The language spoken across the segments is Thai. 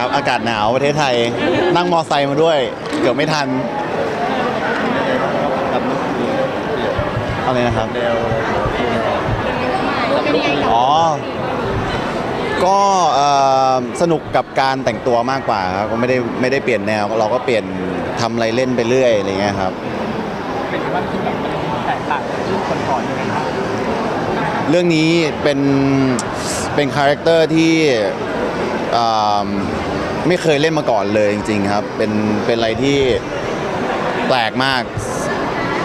ครับ อากาศหนาวประเทศไทย นั่งมอไซค์มาด้วย เกือบไม่ทันกับลูกเดียวอะไรนะครับเดียวเป็นยังไงกับอ๋อ ก็เอ่อสนุกกับการแต่งตัวมากกว่าครับก็ไม่ได้ไม่ได้เปลี่ยนแนว เราก็เปลี่ยนทำอะไรเล่นไปเรื่อยอะไรเงี้ยครับ เป็นว่าที่แบบมันแตกต่างจากรุ่นก่อนๆยังไงครับเรื่องนี้เป็นเป็นคาแรคเตอร์ที่อ่า ไม่เคยเล่นมาก่อนเลยจริง ๆ ครับ เป็นเป็นอะไรที่แปลกมาก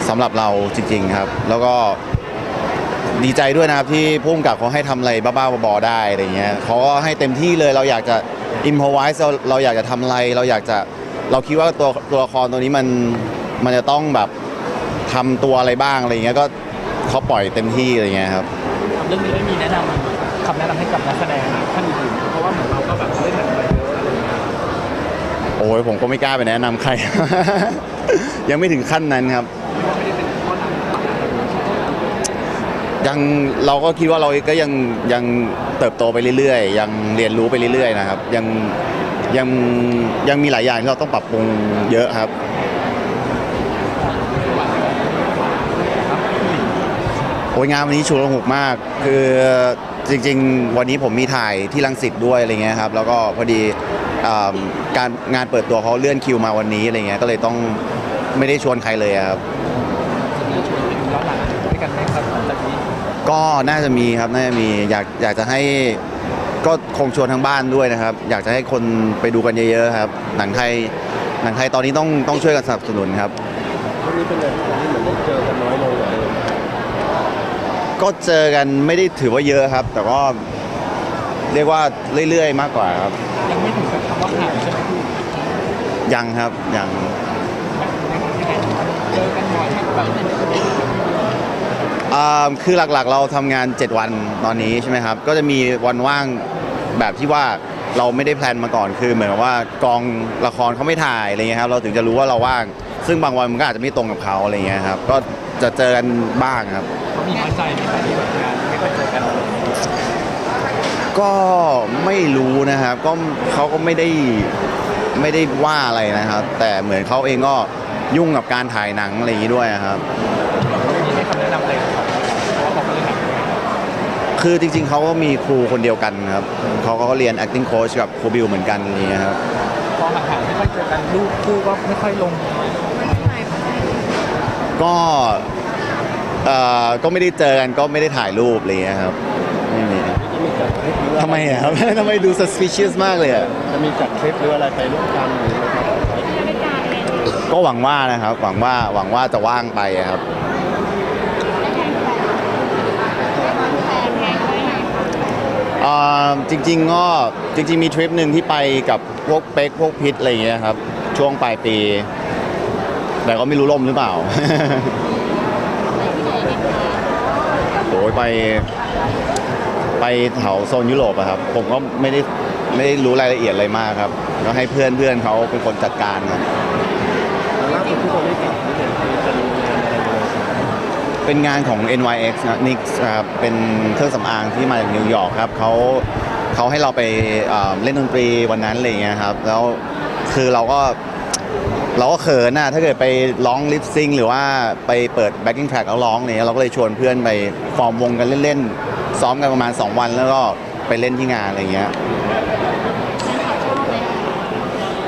สำหรับเราจริง ๆ ครับ แล้วก็ดีใจด้วยนะครับที่พุ่มกับเขาให้ทำอะไรบ้าๆบอๆได้อะไรเงี้ยเขาก็ให้เต็มที่เลยเราอยากจะอิมพอไวส์เราเราอยากจะทำอะไร เราอยากจะเราคิดว่าตัวตัวละครตัวนี้มันมันจะต้องแบบทำตัวอะไรบ้างอะไรเงี้ยก็เขาปล่อยเต็มที่อะไรเงี้ยครับเรื่องนี้ไม่มีแนะนำคำแนะนำให้กับนักแสดงท่านอื่นเพราะว่าเหมือนเราก็แบบเล่นหนัง อ้ยผมก็ไม่กล้าไปแนะนำใคร ยังไม่ถึงขั้นนั้นครับ ยังเราก็คิดว่าเราก็ยังยังเติบโตไปเรื่อยๆ ยังเรียนรู้ไปเรื่อยๆนะครับ ยังยังยังมีหลายอย่างที่เราต้องปรับปรุงเยอะครับ โอ้ยงานวันนี้ชุลมุนมาก คือ จริง ๆ วันนี้ผมมีถ่ายที่ลังสิตด้วยอะไรเงี้ยครับแล้วก็พอดีอ่าการงานเปิดตัวเขาเลื่อนคิวมาวันนี้อะไรเงี้ยก็เลยต้องไม่ได้ชวนใครเลยอะครับจะมีชวนไปดูย้อนหลังด้วยกันไหมครับหลังจากนี้ก็น่าจะมีครับน่าจะมีอยากอยากจะให้ก็คงชวนทางบ้านด้วยนะครับ อยากจะให้คนไปดูกันเยอะๆครับ หนังไทยหนังไทยตอนนี้ต้องต้องช่วยกันสนับสนุนครับ วันนี้เป็นไงที่เหมือนได้เจอกันน้อยลง กว่าเดิมก็เจอกันไม่ได้ถือว่าเยอะครับ แต่ก็เรียกว่าเรื่อยๆ มากกว่าครับ ยังไม่ถึงกับคำว่าห่างใช่ไหมพี่ยังครับยังเจอกันบ่อยแบบอ่าคือหลักๆ เราทำงาน 7 วันตอนนี้ใช่ไหมครับ ก็จะมีวันว่างแบบที่ว่าเราไม่ได้แพลนมาก่อนคือเหมือนกับว่ากองละครเขาไม่ถ่ายอะไรเงี้ยครับเราถึงจะรู้ว่าเราว่าง ซึ่งบางวันมันก็อาจจะไม่ตรงกับเขาอะไรเงี้ยครับก็จะเจอกันบ้างครับเขา มีน้อยใจไหมครับที่แบบงานไม่ค่อยเจอกันก็ไม่รู้นะครับก็เขาก็ไม่ได้ไม่ได้ว่าอะไรนะครับ แต่เหมือนเขาเองก็ยุ่งกับการถ่ายหนังอะไรอย่างนี้ด้วยครับ มีให้คำแนะนำอะไรกับเขาเพราะว่าเขาก็เลยหนักด้วยคือจริงๆเขาก็มีครูคนเดียวกันครับเขาก็เรียน acting coach กับครูบิวเหมือนกันอะไรอย่างเงี้ยครับพอห่างๆไม่ค่อยเจอกันรูปคู่ก็ไม่ค่อยลง ก็ เอ่อก็ไม่ได้เจอกันก็ไม่ได้ถ่ายรูปอะไรอย่างเงี้ยครับไม่มีทำไมอะครับ ทำไมดู suspicious มากเลยอะจะมีจัดทริปหรืออะไรไปร่วมกันหรืออะไรครับก็หวังว่านะครับ หวังว่าหวังว่าจะว่างไปอะครับ อ่าจริงๆก็จริง ๆ มีทริปหนึ่งที่ไปกับพวกเป๊กพวกพิษอะไรอย่างเงี้ยครับ ช่วงปลายปี แต่ก็ไม่รู้ล่มหรือเปล่าโอ้ย ไปไปแถวโซนยุโรปอะครับ ผมก็ไม่ได้ไม่ได้รู้รายละเอียดอะไรมากครับก็ให้เพื่อนเพื่อนเขาเป็นคนจัดการครับล่าสุดที่เราได้กลับเป็นงานของ NYX นะ NYX ครับเป็นเครื่องสำอางที่มาจากนิวยอร์กครับเขาเขาให้เราไปเอ่อเล่นดนตรีวันนั้นอะไรเงี้ยครับ แล้วคือเราก็ เราก็เขินนะถ้าเกิดไปร้องลิปซิงหรือว่าไปเปิด backing track แล้วร้องเนี่ยเราก็เลยชวนเพื่อนไปฟอร์มวงกันเล่นๆ ซ้อมกันประมาณ 2 วันแล้วก็ไปเล่นที่งานอะไรอย่างเงี้ย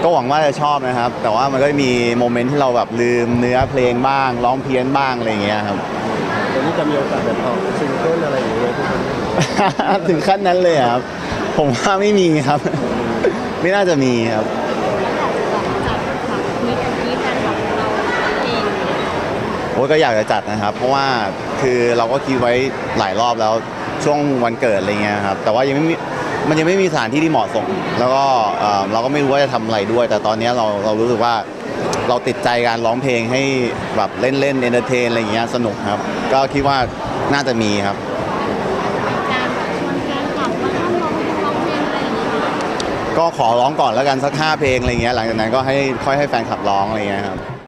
ก็หวังว่าจะชอบนะครับ แต่ว่ามันก็มีโมเมนต์ที่เราแบบลืมเนื้อเพลงบ้าง ร้องเพี้ยนบ้างอะไรอย่างเงี้ยครับวันนี้จะมีโอกาสแบบออกซิงเกิลอะไรอย่างเงี้ยทุกคนถึงขั้นนั้นเลยเหรอครับ ผมว่าไม่มีครับ ไม่น่าจะมีครับ โอ้ยก็อยากจะจัดนะครับ เพราะว่าคือเราก็คิดไว้หลายรอบแล้วช่วงวันเกิดอะไรเงี้ยครับแต่ว่ายังไม่มีมันยังไม่มีสถานที่ที่เหมาะสม แล้วก็เอ่อเราก็ไม่รู้ว่าจะทำอะไรด้วย แต่ตอนนี้เราเรารู้สึกว่าเราติดใจการร้องเพลงให้แบบเล่นเล่นเอนเตอร์เทนอะไรเงี้ยสนุกครับ ก็คิดว่าน่าจะมีครับก็ขอร้องก่อนแล้วกันสักห้าเพลงอะไรเงี้ยหลังจากนั้นก็ให้ค่อยให้แฟนคลับร้องอะไรเงี้ยครับ